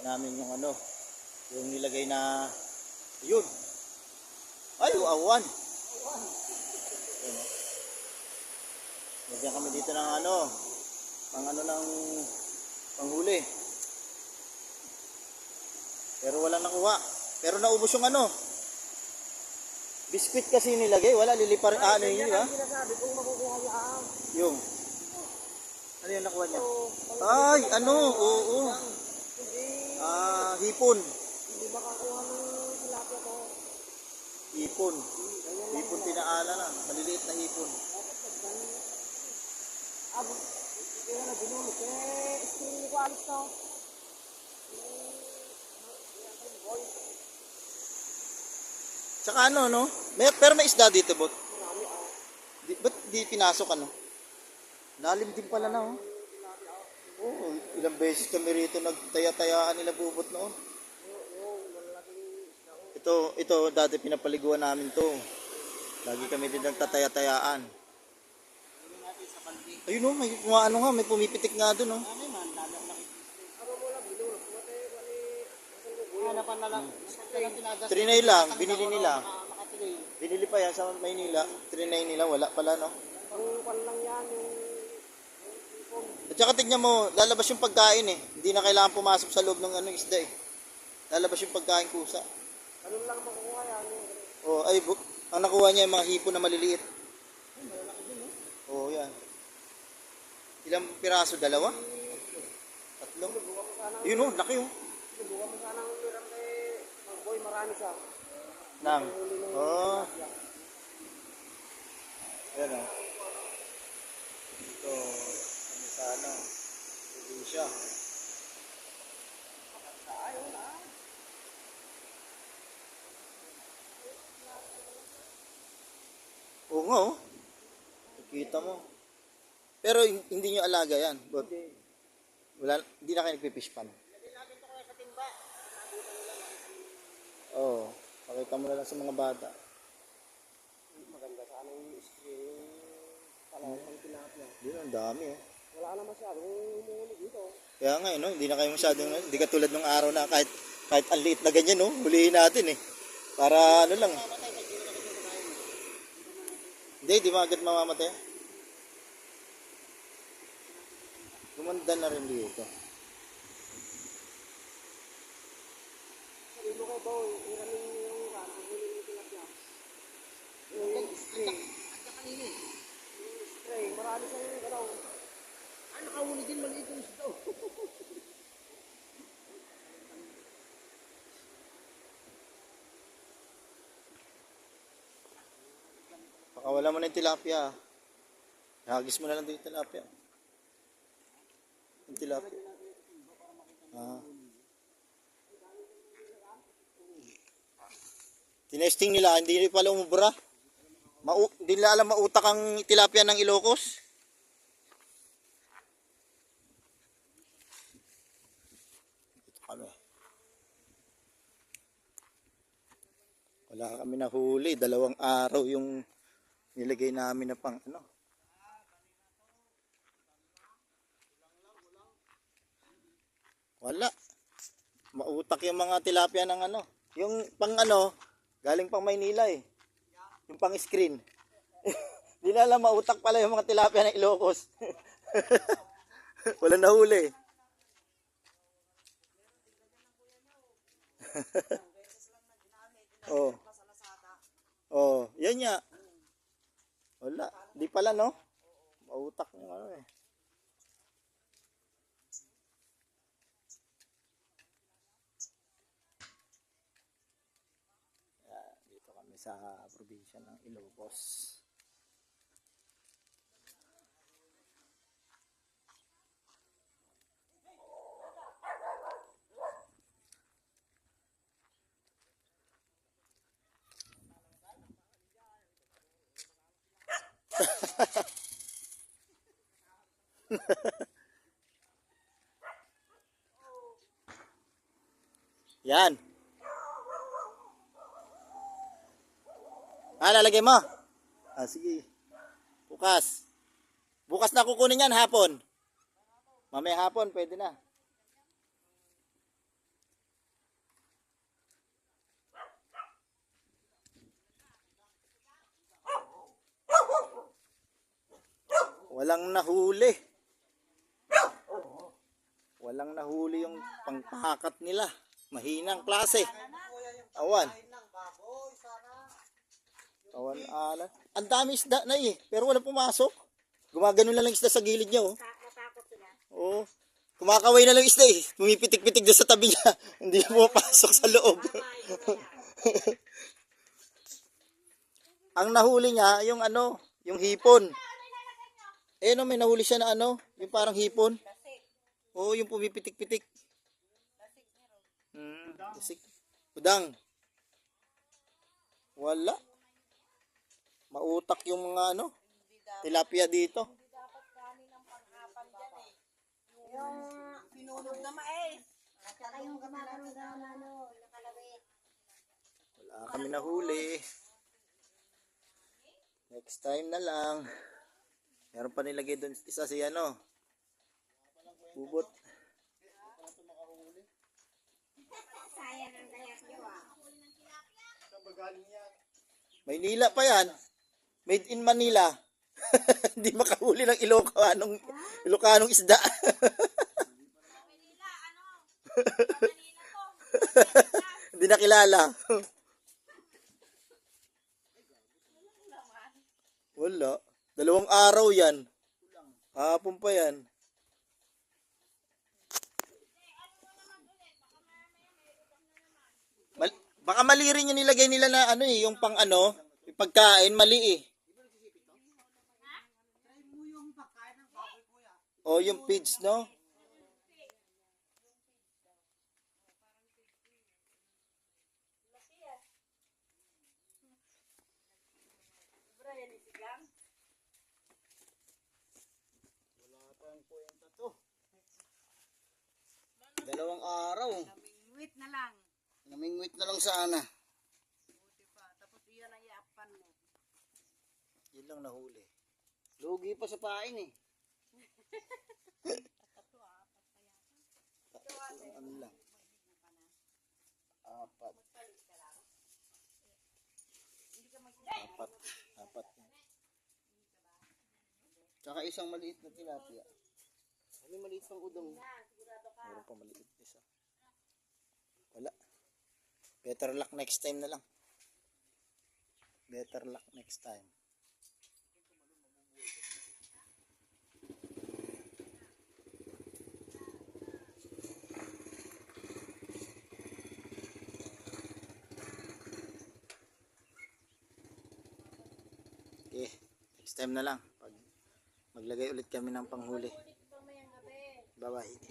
Yan namin yung ano, yung nilagay na, yun. Ay, awan. Yan. Lagyan kami dito ng ano, pang ano ng panghuli. Pero wala nakuha. Pero naubos yung ano. Biscuit kasi nilagay, wala lilipar ah, ano yun, ba? Yan. Yung ano yung nakuha niya? Ay, ano? Oo. Hindi, Ah, hipon. hindi makakuha ng tilapia ko. Hipon. Hipon tinaala na. Maliliit na hipon. Abo, kaya na binulot. Eh, screen ko alis to. Tsaka ano, no? May, pero may isda dito, bot. Di, ba't di pinasok, ano? Lalim din pala na, oh. Ilang beses kami rito nagtaya-tayaan nila bubot noon. Ito, ito, dati pinapaliguan namin to. Lagi kami din nagtataya-tayaan. Ayun oh, may mga ano nga, may pumipitik nga doon oh. Hanapan na lang. Trinay lang, binili nila. Binili pa yan sa Maynila. Trinay nila, wala pala no. Ang pan lang yan, yung At saka tignan mo, lalabas yung pagkain eh. Hindi na kailangan pumasok sa loob ng ano isda eh. Lalabas yung pagkain kusa. ganun lang makukuha yan. Oh, ay, bu- ang nakuha niya yung mga hipon na maliliit. Oo, oh, yan. Ilang piraso? Dalawa? Tatlo? Yun oh, laki oh. subukan mo sana ng mirang kay Magboy, marami siya. Nang. Oh. Ayan oh. Ito, ano sa ano? Probinsya. Oo nga oh. Kita mo. Pero hin- hindi nyo alaga yan. But, wala, hindi na kayo nagpipish pan. Oo. Pakita mo na lang sa mga bata. Maganda sana yung screen. Palawang pang tilapia. Yun, ang dami oh. Wala na masyadong humuhuli dito. Kaya nga, eh, no? hindi na kayo masyadong, hindi ka tulad ng araw na kahit, kahit ang liit na ganyan, no? hulihin natin eh. Para ano lang. Hindi, di ba agad mamamatay? Gumanda na rin dito. Sabi mo kay Boy, iramin mo yung ram, ang huli ng tilapia. Yung string. Yung string, marami siyang galaw. Ah, nakahuli din maliit yung isda. Pakawala mo na yung tilapia. Hagis mo na lang din yung tilapia. Yung tilapia. Ah. Tinesting nila, hindi pala umubra. Mau hindi nila alam mautak ang tilapia ng Ilocos. Wala kami nahuli. Dalawang araw yung nilagay namin na pang ano. Wala. Mautak yung mga tilapia ng ano. Yung pang ano, galing pang Maynila eh. Yung pang screen. Di na alam mautak pala yung mga tilapia ng Ilocos. Wala nahuli. oh. Oh, yan nga. Wala, di pala no. Mautak yung ano eh. Yan, dito kami sa probinsya ng Ilocos. Yan. Ah, lalagay mo? Ah, sige. Bukas. Bukas na kukunin yan hapon. Mamaya hapon, pwede na. Walang nahuli. Walang nahuli yung pangpakat nila. Mahinang klase. Awan. Awan ala. Ang dami isda na eh. Pero walang pumasok. Gumagano na lang isda sa gilid niya oh. Oo. Kumakaway na lang isda eh. Pumipitik-pitik doon sa tabi niya. Hindi na pumapasok sa loob. Ang nahuli niya, yung ano, yung hipon. Eh no, may nahuli siya na ano, yung parang hipon. Oo, yung pumipitik-pitik. Hmm, lasik. Udang. Wala. Mautak yung mga ano, tilapia dito. Yung pinunog na mais. At saka yung gumagano daw na ano, nakalawit. Wala kami nahuli. Next time na lang. Meron pa nilagay doon isa si ano. Bubot. Sayang ang dayak nyo ah. Maynila pa yan. Made in Manila. Hindi makahuli ng Ilocanong, Ilocanong isda. Hindi nakilala. Wala. Dalawang araw yan. Hapon pa yan. Rin yung nilagay nila na ano eh, yung pang ano, yung pagkain, mali eh. O yung feeds, no? Dalawang araw. Wait na lang. Namingwit na lang sana. Buti pa. Tapos iyan ang iapan mo. Yun lang nahuli. Lugi pa sa pain eh. ano lang. Apat. Apat. Apat. Tsaka isang maliit na tilapia. Ano yung maliit pang udang? Meron pa maliit isa. Better luck next time na lang. Better luck next time. Okay, next time na lang. Pag maglagay ulit kami ng panghuli. Bye-bye.